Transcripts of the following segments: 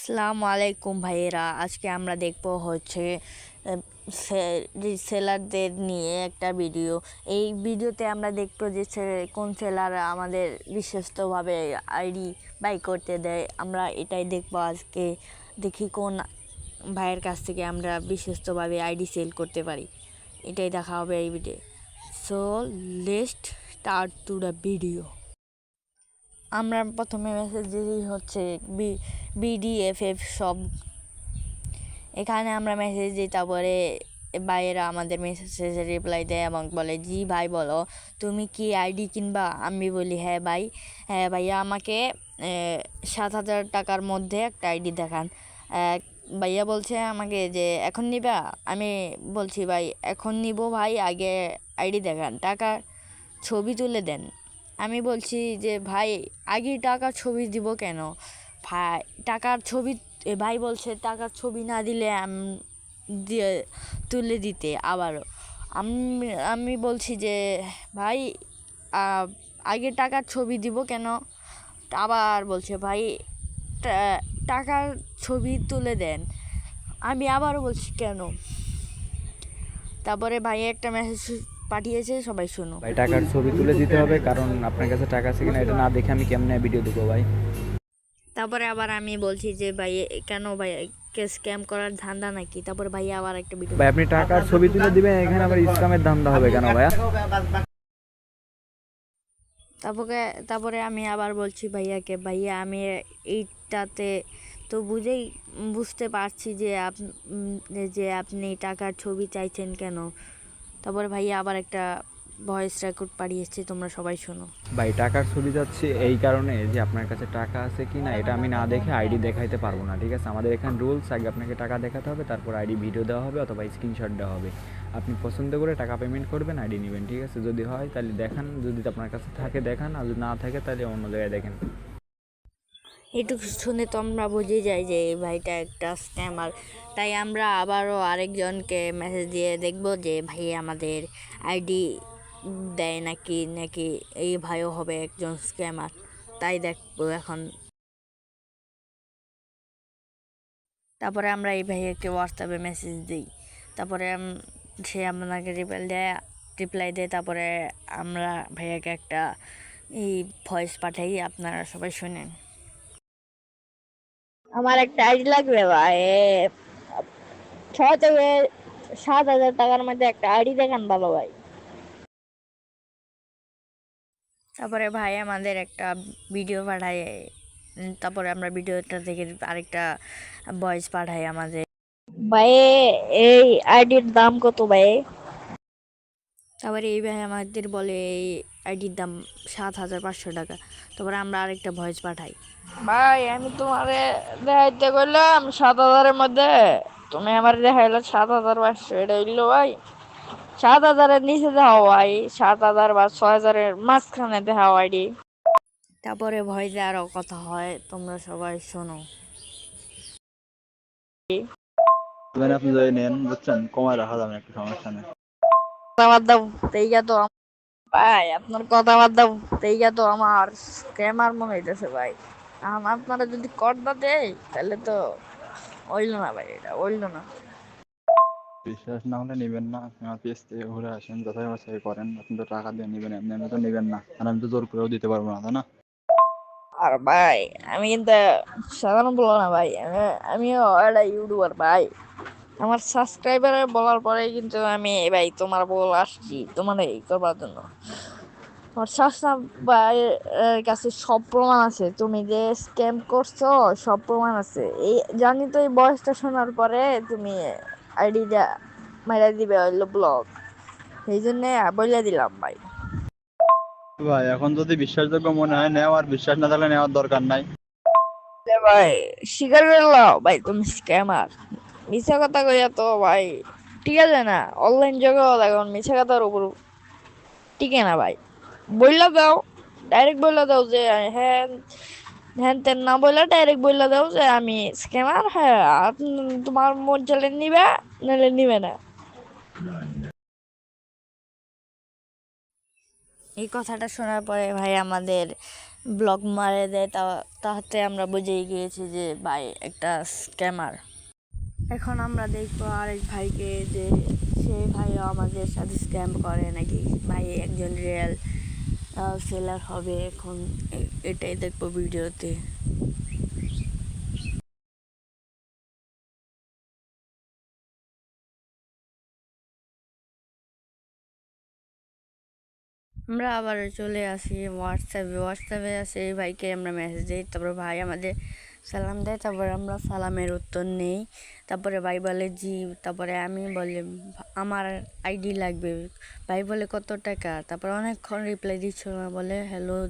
আসসালামু আলাইকুম ভাইয়েরা। আজকে আমরা দেখব হচ্ছে সেলারদের নিয়ে একটা ভিডিও। এই ভিডিওতে আমরা দেখব যে কোন সেলার আমাদের বিশ্বস্তভাবে আইডি বাই করতে দেয়। আমরা এটাই দেখব আজকে। দেখি কোন ভাইয়ের কাছ থেকে আমরা বিশ্বস্তভাবে আইডি সেল করতে পারি। এটাই দেখা হবে এই ভিডিও। সো লেস্ট স্টার্ট টু দ্য ভিডিও। আমরা প্রথমে মেসেজ দিই হচ্ছে বিডিএফএফ সব। এখানে আমরা মেসেজ দিই, তারপরে ভাইয়েরা আমাদের মেসেজে রিপ্লাই দেয় এবং বলে, জি ভাই, বলো, তুমি কি আইডি কিনবা? আমি বলি হ্যাঁ ভাই। হ্যাঁ ভাইয়া, আমাকে সাত হাজার টাকার মধ্যে একটা আইডি দেখান। ভাইয়া বলছে আমাকে যে, এখন নিবা? আমি বলছি, ভাই, এখন নিব ভাই, আগে আইডি দেখান। টাকা ছবি তুলে দেন। আমি বলছি যে, ভাই আগে টাকার ছবি দিব কেন? ভাই, টাকার ছবি ভাই বলছে টাকার ছবি না দিলে দিয়ে, তুলে দিতে। আবারও আমি আমি বলছি যে, ভাই আগে টাকার ছবি দিব কেন? আবার বলছে, ভাই টাকার ছবি তুলে দেন। আমি আবারও বলছি, কেন? তারপরে ভাই একটা মেসেজ পাঠিয়েছে সবাই শুনো। ভাই টাকার ছবি তুলে দিতে হবে কারণ আপনার কাছে টাকা আছে কিনা এটা না দেখে আমি কেমনে ভিডিও দেবো ভাই? তারপরে আবার আমি বলছি যে ভাই কেন ভাই কে স্ক্যাম করার ধান্দা নাকি? তারপরে ভাই আবার একটা ভিডিও ভাই আপনি টাকার ছবি তুলে দিবেন এখানে আবার ইসলামের ধান্দা হবে কেন ভাইয়া তারপরে তারপরে আমি আবার বলছি ভাইয়াকে ভাইয়া আমি এইটাতে তো বুঝেই বুঝতে পারছি যে আপ উম, যে আপনি টাকার ছবি চাইছেন কেন? তারপরে ভাইয়া আবার একটা ভয়েস রেকর্ড পাঠিয়েছে, তোমরা সবাই শোনো। ভাই টাকার ছবি যাচ্ছে এই কারণে যে আপনার কাছে টাকা আছে কি না, এটা আমি না দেখে আইডি দেখাইতে পারব না, ঠিক আছে? আমাদের এখানে রুলস আগে আপনাকে টাকা দেখাতে হবে, তারপর আইডি ভিডিও দেওয়া হবে অথবা স্ক্রিনশট দেওয়া হবে। আপনি পছন্দ করে টাকা পেমেন্ট করবেন আইডি নেবেন, ঠিক আছে? যদি হয়, তাহলে দেখান, যদি আপনার কাছে থাকে, দেখান, আর যদি না থাকে, তাহলে অন্য জায়গায় দেখেন। এটুকু শুনে তো আমরা বুঝে যাই যে এই ভাইটা একটা স্ক্যামার তাই আমরা আবারও আরেকজনকে মেসেজ দিয়ে দেখব যে ভাই আমাদের আইডি দেয় নাকি নাকি এই ভাইও হবে একজন স্ক্যামার তাই দেখব এখন। তারপরে আমরা এই ভাইয়াকে হোয়াটসঅ্যাপে মেসেজ দিই। তারপরে সে আপনাকে রিপ্লাই দেয় রিপ্লাই দেয় তারপরে আমরা ভাইয়াকে একটা এই ভয়েস পাঠাই, আপনারা সবাই শুনেন। আমার একটা আইডি লাগবে ভাই থেকে সাত হাজার টাকার মধ্যে একটা আইডি দেখান ভালো ভাই। তারপরে ভাই আমাদের একটা ভিডিও পাঠায় তারপরে আমরা ভিডিওটা থেকে আরেকটা ভয়েস পাঠাই আমাদের। ভাই এই আইডির দাম কত ভাই? তারপরে এই ভাই আমাদের বলে এই আইডির দাম সাত হাজার পাঁচশো টাকা। তারপরে আমরা আরেকটা ভয়েস পাঠাই। ভাই আমি তোমারে দেখাইতে গেলাম সাত হাজারের মধ্যে। তুমি আমার দেখাইলে সাত হাজার পাঁচশো এটা হইল ভাই। সাত হাজারের নিচে দেখাও ভাই সাত হাজার বা ছয় হাজারের মাঝখানে দেখাও আইডি। তারপরে ভয়েসে আরও কথা হয় তোমরা সবাই শোনো। আপনি যদি নেন বুঝছেন? কমায় রাখা যাবে একটু সমস্যা নেই। আম- ভাই আপনার কথাবার্তা তেইগা তো আমার স্ক্যামার মনে হইতেছে ভাই। আপনারা যদি করদা দেয় তাহলে তো হইল না ভাই এটা হইল না। বিশ্বাস না হলে নেবেন না আপনি আমার পেজ থেকে ঘুরে আসেন যথাই বাছাই করেন আপনি তো টাকা দিয়ে নেবেন এমনি এমনি তো নেবেন না আর আমি তো জোর করেও দিতে পারব না তাই না? আর ভাই আমি কিন্তু সাধারণ বলো না ভাই আমি আমিও একটা ইউটিউবার ভাই। আমার সাবস্ক্রাইবার বলার পরে কিন্তু আমি ভাই তোমার বল আসছি তোমার এই করবার জন্য। তোমার শাসনা কাছে সব প্রমাণ আছে। তুমি যে স্ক্যাম করছ সব প্রমাণ আছে। এই জানি তো এই বয়সটা শোনার পরে তুমি আইডিটা মাইরা দিবে হইল ব্লগ এই জন্য বলে দিলাম ভাই। ভাই এখন যদি বিশ্বাসযোগ্য মনে হয় নেও। আর বিশ্বাস না থাকলে নেওয়ার দরকার নাই। ভাই স্বীকার করলাম ভাই তুমি স্ক্যামার মিথ্যা কথা কইয়া তো ভাই ঠিক আছে না। অনলাইন জগৎ এখন মিছা কথার উপর টিকে না ভাই। বইলা দাও ডাইরেক্ট বইলা দাও যে হ্যাঁ হ্যান তেন না বইলা ডাইরেক্ট বইলা দাও যে আমি স্ক্যামার হ্যাঁ তোমার মন চলে নিবে, নাহলে নিবে না। এই কথাটা শোনার পরে ভাই আমাদের ব্লগ মারে দেয়, তা তাতে আমরা বুঝেই গিয়েছি যে ভাই একটা স্ক্যামার এখন আমরা দেখব আরেক ভাইকে যে সেই ভাইও আমাদের সাথে স্ক্যাম করে নাকি ভাই একজন রিয়েল সেলার হবে এখন। এটাই দেখব ভিডিওতে। আমরা আবার চলে আসি হোয়াটসঅ্যাপে হোয়াটসঅ্যাপে আসে এই ভাইকে আমরা মেসেজ দিই। তারপরে ভাই আমাদের সালাম দেয়, তারপরে আমরা সালামের উত্তর নেই। তারপরে ভাই বলে, জি। তারপরে আমি বলি, আমার আইডি লাগবে। ভাই বলে, কত টাকা? তারপরে অনেকক্ষণ রিপ্লাই দিচ্ছিল না বলে হ্যালো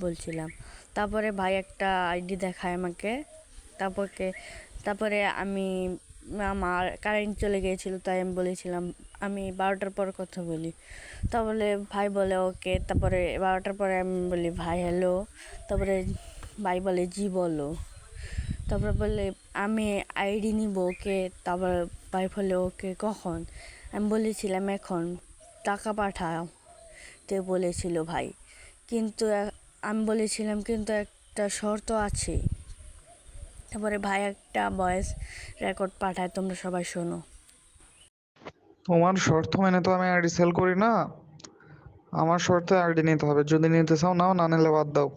বলছিলাম। তারপরে ভাই একটা আইডি দেখায় আমাকে। তারপরে তারপরে আমি আমার কারেন্ট চলে গিয়েছিল, তাই আমি বলেছিলাম, আমি বারোটার পর কথা বলি। তারপরে ভাই বলে, ওকে। তারপরে বারোটার পরে আমি বলি, ভাই হ্যালো তারপরে ভাই বলে, জি, বলো। তারপরে বলে আমি আইডি নিব ওকে। তারপর ভাই বলে ওকে কখন? আমি বলেছিলাম, এখন। টাকা পাঠাও। তে বলেছিল ভাই। কিন্তু আমি বলেছিলাম, কিন্তু একটা শর্ত আছে। তারপরে ভাই একটা ভয়েস রেকর্ড পাঠায়, তোমরা সবাই শোনো। তোমার শর্ত মেনে তো আমি আইডি সেল করি না। আমার শর্তে আইডি নিতে হবে। যদি নিতে চাও নাও, না নিলে বাদ দাও।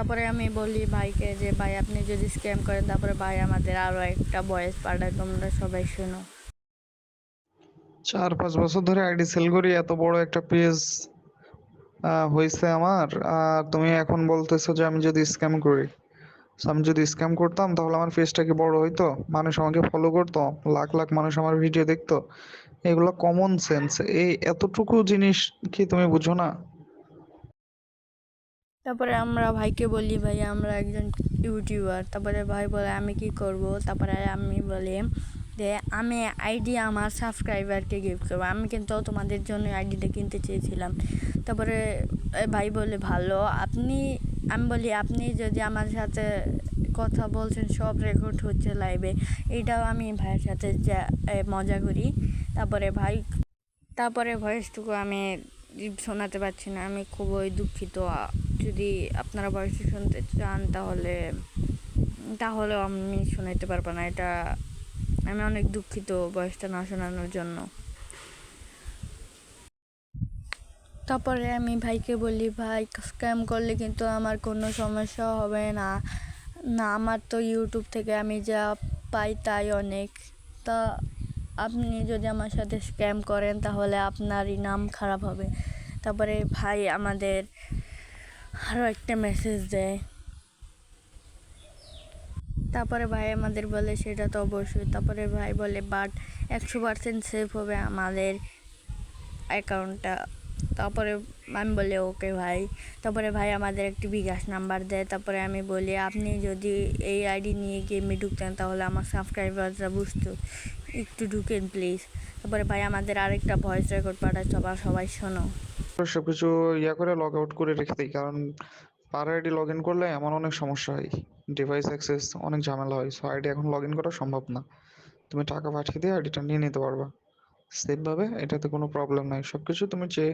তারপরে আমি বলি ভাইকে যে, ভাই, আপনি যদি স্ক্যাম করেন, তারপরে ভাই আমাদের আরও একটা বয়স পাঠায়, তোমরা সবাই শোনো। চার, পাঁচ বছর ধরে আইডি সেল করি, এত বড় একটা পেজ হয়েছে আমার। আর তুমি এখন বলতেছো যে, আমি যদি স্ক্যাম করি। আমি যদি স্ক্যাম করতাম, তাহলে আমার পেজটা কি বড় হইতো? মানুষ আমাকে ফলো করতো? লাখ লাখ মানুষ আমার ভিডিও দেখতো? এগুলো কমন সেন্স এই এতটুকু জিনিস কি তুমি বুঝো না? তারপরে আমরা ভাইকে বলি, ভাই, আমরা একজন ইউটিউবার। তারপরে ভাই বলে, আমি কি করব? তারপরে আমি বলি যে, আমি আইডি আমার সাবস্ক্রাইবারকে গিফট করব। আমি কিন্তু তোমাদের জন্য আইডিটা কিনতে চেয়েছিলাম। তারপরে ভাই বলে, ভালো, আপনি আমি বলি, আপনি যদি আমার সাথে কথা বলছেন, সব রেকর্ড হচ্ছে লাইভে এটাও আমি ভাইয়ের সাথে মজা করি। তারপরে ভাই, তারপরে ভয়েসটুকু আমি শোনাতে পারছি না। আমি খুবই দুঃখিত। যদি আপনারা ভয়েসটা শুনতে চান তাহলে তাহলে আমি শোনাইতে পারব না। এটা আমি অনেক দুঃখিত ভয়েসটা না শোনানোর জন্য। তারপরে আমি ভাইকে বলি, ভাই স্ক্যাম করলে কিন্তু আমার কোনো সমস্যা হবে না। না, আমার তো ইউটিউব থেকে আমি যা পাই তাই অনেক। তা আপনি যদি আমার সাথে স্ক্যাম করেন, তাহলে আপনারই নাম খারাপ হবে। তারপরে ভাই আমাদের আরও একটা মেসেজ দেয়। তারপরে ভাই আমাদের বলে সেটা তো অবশ্যই। তারপরে ভাই বলে বাট একশো পার্সেন্ট সেফ হবে আমাদের অ্যাকাউন্টটা তারপরে আমি বলি, ওকে ভাই। তারপরে ভাই আমাদের একটি বিকাশ নাম্বার দেয়। তারপরে আমি বলি, আপনি যদি এই আইডি নিয়ে গেমে ঢুকতেন তাহলে আমার সাবস্ক্রাইবাররা বুঝতো। একটু ঢুকেন, প্লিজ। তারপরে ভাই, আমাদের আরেকটা ভয়েস রেকর্ড পাঠায় সবার সবাই শোনো। সবকিছু ইয়া করে লগ আউট করে রেখে দিই, কারণ পার আইডি লগ ইন করলে এমন অনেক সমস্যা হয়। ডিভাইস অ্যাক্সেস অনেক ঝামেলা হয়। সো আইডি এখন লগ ইন করা সম্ভব না। তুমি টাকা পাঠিয়ে দিয়ে আইডিটা নিয়ে নিতে পারবা। সেফভাবে এটাতে কোনো প্রবলেম নাই। সবকিছু তুমি চেয়ে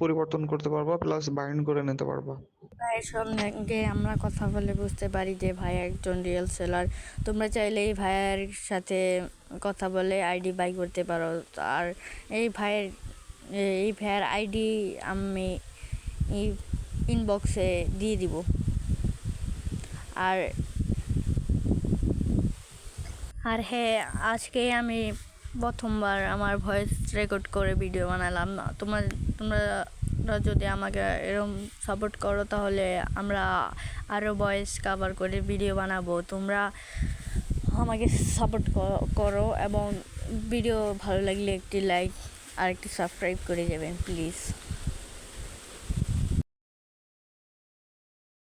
পরিবর্তন করতে পারবা প্লাস বাইন্ড করে নিতে পারবা। ভাইয়ের সঙ্গে আমরা কথা বলে বুঝতে পারি যে ভাই একজন রিয়েল সেলার তোমরা চাইলে এই ভাইয়ের সাথে কথা বলে আইডি বাই করতে পারো। আর এই ভাইয়ের এই ভাইয়ের আইডি আমি ইনবক্সে দিয়ে দিব। আর আর হ্যাঁ আজকে আমি প্রথমবার আমার ভয়েস রেকর্ড করে ভিডিও বানালাম না। তোমার, তোমরা যদি আমাকে এরম সাপোর্ট করো, তাহলে আমরা আরও ভয়েস কাভার করে ভিডিও বানাবো। তোমরা আমাকে সাপোর্ট করো এবং ভিডিও ভালো লাগলে একটি লাইক আর একটি সাবস্ক্রাইব করে যাবেন প্লিজ